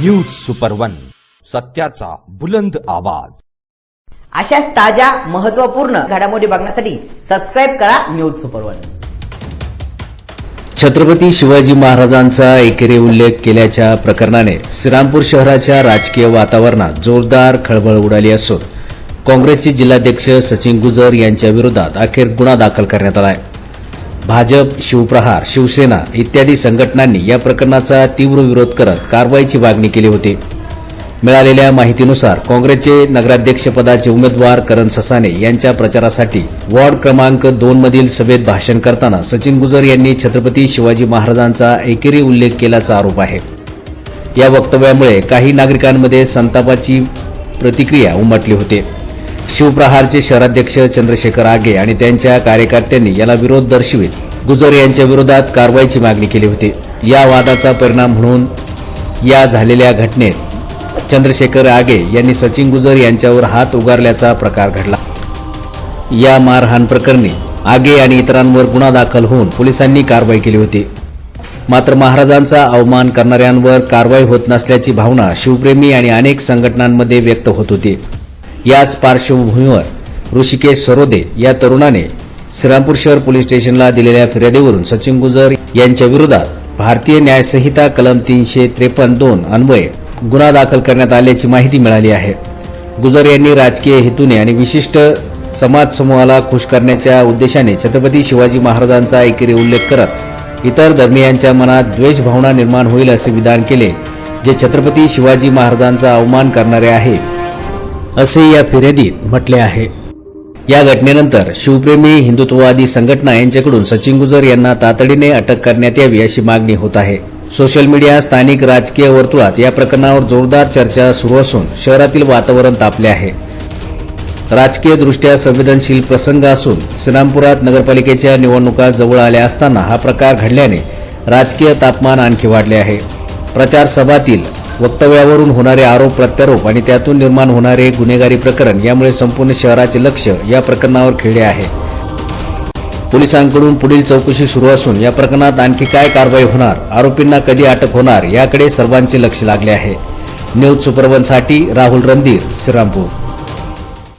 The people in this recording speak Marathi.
न्यूज सुपर वन सत्याचा बुलंद आवाज. अशाच ताज्या महत्त्वपूर्ण घडामोडी बघण्यासाठी सबस्क्राईब करा news super one. Chhatrapati Shivaji महाराजांचा एकेरी उल्लेख केल्याच्या प्रकरणाने श्रीरामपूर शहराच्या राजकीय वातावरणात जोरदार खळबळ उडाली असून काँग्रेसचे जिल्हाध्यक्ष सचिन गुजर यांच्या विरोधात अखेर गुन्हा दाखल करण्यात आला आहे. भाजप शिवप्रहार शिवसेना इत्यादी संघटनांनी या प्रकरणाचा तीव्र विरोध करत कारवाईची मागणी केली होती. मिळालेल्या माहितीनुसार काँग्रेसचे नगराध्यक्षपदाचे उमेदवार करण ससाने यांच्या प्रचारासाठी वॉर्ड क्रमांक दोन मधील सभेत भाषण करताना सचिन गुजर यांनी छत्रपती शिवाजी महाराजांचा एकेरी उल्लेख केल्याचा आरोप आहे. या वक्तव्यामुळे काही नागरिकांमध्ये संतापाची प्रतिक्रिया उमटली होती. शिवप्रहारचे शहराध्यक्ष चंद्रशेखर आगे आणि त्यांच्या कार्यकर्त्यांनी याला विरोध दर्शवित गुजर यांच्या विरोधात कारवाईची मागणी केली होती. या वादाचा परिणाम म्हणून या झालेल्या घटनेत चंद्रशेखर आगे यांनी सचिन गुजर यांच्यावर हात उगारल्याचा प्रकार घडला. या मारहाण प्रकरणी आगे आणि इतरांवर गुन्हा दाखल होऊन पोलिसांनी कारवाई केली होती. मात्र महाराजांचा अवमान करणाऱ्यांवर कारवाई होत नसल्याची भावना शिवप्रेमी आणि अनेक संघटनांमध्ये व्यक्त होत होती. याच पार्श्वभूमीवर ऋषिकेश सरोदे या तरुणाने श्रीरामपूर शहर पोलीस स्टेशनला दिलेल्या फिर्यादीवरून सचिन गुजर यांच्या विरोधात भारतीय न्यायसंहिता कलम तीनशे त्रेपन्न दोन अन्वये गुन्हा दाखल करण्यात आल्याची माहिती मिळाली आहे. गुजर यांनी राजकीय हेतूने आणि विशिष्ट समाज समूहाला खुश करण्याच्या उद्देशाने छत्रपती शिवाजी महाराजांचा एकेरी उल्लेख करत इतर धर्मियांच्या मनात द्वेष भावना निर्माण होईल असे विधान केले जे छत्रपती शिवाजी महाराजांचा अवमान करणारे आहे. असे या फिर्यादीत म्हटले आहे. या घटनेनंतर शिवप्रेमी हिंदुत्ववादी संघटना यांच्याकडून सचिन गुजर यांना तातडीने अटक करण्यात यावी अशी मागणी होत आहे. सोशल मीडिया स्थानिक राजकीय वर्तुळात या प्रकरणावर जोरदार चर्चा सुरू असून शहरातील वातावरण तापले आहे. राजकीयदृष्ट्या संवेदनशील प्रसंग असून श्रीरामपुरात नगरपालिकेच्या निवडणुका जवळ आल्या असताना हा प्रकार घडल्याने राजकीय तापमान आणखी वाढले आहे. प्रचार सभातील वक्तव्यावरून होणारे आरोप प्रत्यारोप आणि त्यातून निर्माण होणारे गुन्हेगारी प्रकरण यामुळे संपूर्ण शहराचे लक्ष या प्रकरणावर खेळले आहे. पोलिसांकडून पुढील चौकशी सुरू असून या प्रकरणात आणखी काय कारवाई होणार आरोपींना कधी अटक होणार याकडे सर्वांचे लक्ष लागले आहे. न्यूज सुपरवनसाठी राहुल रणधीर श्रीरामपूर.